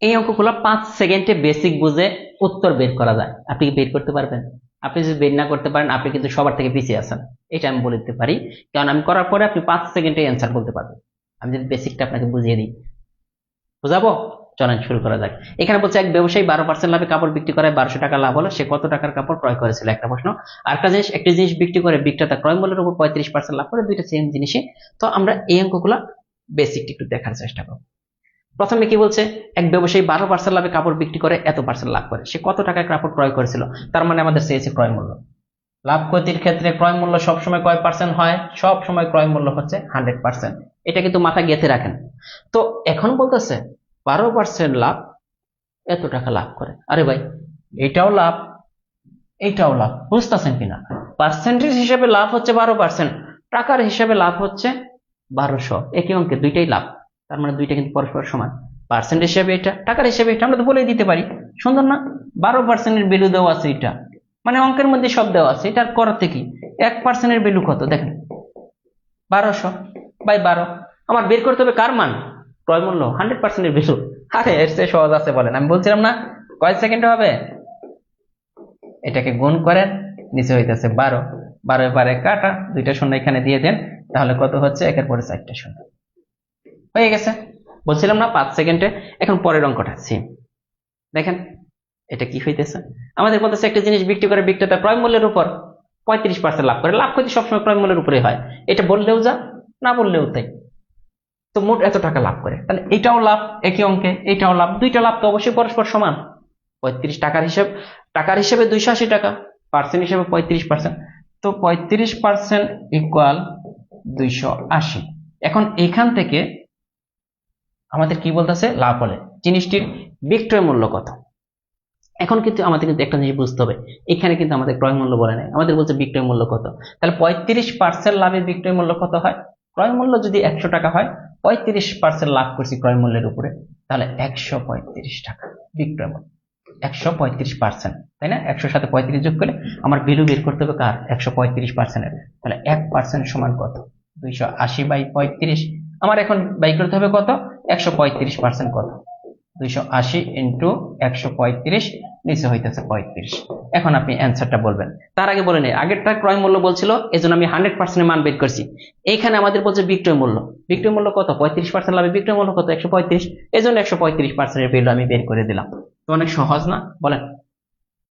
এই অঙ্কগুলো পাঁচ সেকেন্ডে বেসিক বুঝে উত্তর বের করা যায়। আপনি কি বের করতে পারবেন? আপনি যদি বের না করতে পারেন, আপনি কিন্তু সবার থেকে পিছিয়ে আছেন। এটা আমি বলে দিতে পারি। কারণ আমি করার পরে আপনি পাঁচ সেকেন্ডে অ্যান্সার বলতে পারবেন। আমি যদি বেসিকটা আপনাকে বুঝিয়ে দিই। বুঝাবো? চলেন শুরু করা যাক। এখানে বলছে, এক ব্যবসায়ী বারো পার্সেন্ট লাভে কাপড় বিক্রি করে, বারোশো টাকা লাভ হলো সে কত টাকার কাপড় ক্রয় করেছিল? একটা প্রশ্ন। আর একটা জিনিস, একটি জিনিস বিক্রি করে বিক্রেতা ক্রয় মূল্যের উপর পঁয়ত্রিশ পার্সেন্ট লাভ করে, দুইটা সেম জিনিসই। তো আমরা এই অঙ্কগুলো বেসিকটা একটু দেখার চেষ্টা করব। প্রথমে কি বলছে? এক ব্যবসায়ী বারো পার্সেন্ট লাভে কাপড় বিক্রি করে, এত পার্সেন্ট লাভ করে। সে কত টাকায় কাপড় ক্রয় করেছিল? তার মানে আমাদের চেয়েছে ক্রয় মূল্য। লাভ ক্ষতির ক্ষেত্রে ক্রয় মূল্য সবসময় কয় পার্সেন্ট হয়? সব সময় ক্রয় মূল্য হচ্ছে হান্ড্রেড পার্সেন্ট এটা কিন্তু মাথা গেঁথে রাখেন। তো এখন বলতেছে, বারো পার্সেন্ট লাভ, এত টাকা লাভ করে। আরে ভাই, এটাও লাভ এইটাও লাভ। বুঝতেছেন কিনা? পার্সেন্টেজ হিসেবে লাভ হচ্ছে বারো পার্সেন্ট টাকার হিসেবে লাভ হচ্ছে বারোশো। একই অঙ্কে দুইটাই লাভ। তার মানে দুইটা কিন্তু পরস্পর সমান। পার্সেন্ট হিসেবে এটা, টাকার হিসেবে এটা আমরা তো বলেই দিতে পারি। সুন্দর না? বারো পার্সেন্টের ভ্যালু দেওয়া আছে এটা। মানে অঙ্কের মধ্যে সব দেওয়া আছে। এটার করাতে কি? এক পার্সেন্টের ভ্যালু কত? দেখেন। বারোশো বাই বারো। আমার বের করতে হবে কার মান? ক্রয় মূল্য। হান্ড্রেড পার্সেন্টের ভ্যালু আরে, এর চেয়ে সহজ আছে বলেন। আমি বলছিলাম না, কয় সেকেন্ড হবে? এটাকে গুণ করেন। নিচে হইতেছে বারো। বারো বারে কাটা। দুইটা শূন্য এখানে দিয়ে দেন। তাহলে কত হচ্ছে? একের পরে চারটা শূন্য। হয়ে গেছে। বলছিলাম না, পাঁচ সেকেন্ডে। এখন পরের অঙ্কটা সেম দেখেন, এটা কি হইতেছে? আমাদের বলতেছে একটা জিনিস বিক্রি করে বিক্রেতা ক্রয় মূল্যের উপর পঁয়ত্রিশ পার্সেন্ট লাভ করে। লাভ ক্ষতি সবসময় ক্রয় মূল্যের উপরে হয়। এটা বললেও যা, না বললেও তাই। তো মোট এত টাকা লাভ করে। তাহলে এটাও লাভ একই অঙ্কে, এটাও লাভ। দুইটা লাভ তো অবশ্যই পরস্পর সমান। পঁয়ত্রিশ টাকার হিসেব, টাকার হিসেবে দুইশো আশি টাকা পার্সেন্ট হিসেবে পঁয়ত্রিশ পার্সেন্ট তো পঁয়ত্রিশ পার্সেন্ট ইকুয়াল দুইশো আশি। এখন এখান থেকে আমাদের কি বলতেছে? লাভ হলে জিনিসটির বিক্রয় মূল্য কত? এখন কিন্তু আমাদের কিন্তু একটা জিনিস বুঝতে হবে। এখানে কিন্তু আমাদের ক্রয় মূল্য বলে নাই। আমাদের বলছে বিক্রয় মূল্য কত। তাহলে পঁয়ত্রিশ পার্সেন্ট লাভে বিক্রয় মূল্য কত হয়? ক্রয় মূল্য যদি একশো টাকা হয়, পঁয়ত্রিশ পার্সেন্ট লাভ করছি ক্রয় মূল্যের উপরে। তাহলে একশো পঁয়ত্রিশ টাকা বিক্রয় মূল্য। একশো পঁয়ত্রিশ পার্সেন্ট তাই না? একশোর সাথে পঁয়ত্রিশ যোগ করে আমার ভ্যালু বের করতে হবে কার? একশো পঁয়ত্রিশ পার্সেন্টের তাহলে এক পার্সেন্ট সমান কত? দুইশো আশি বাই পঁয়ত্রিশ। আমার এখন বাই করতে হবে কত? একশো পঁয়ত্রিশ পার্সেন্ট কত দুইশো আশি নিচে হইতেছে পঁয়ত্রিশ। এখন আপনি অ্যান্সারটা বলবেন। তার আগে বলে নেই, আগেরটা ক্রয় মূল্য বলছিল এই জন্য আমি হান্ড্রেড পার্সেন্ট মান বের করছি। এইখানে আমাদের বলছে বিক্রয় মূল্য। বিক্রয় মূল্য কত? পঁয়ত্রিশ পার্সেন্ট লাভে বিক্রয় মূল্য কত? পঁয়ত্রিশ। এই জন্য পঁয়ত্রিশ আমি বের করে দিলাম। তো অনেক সহজ না? বলেন।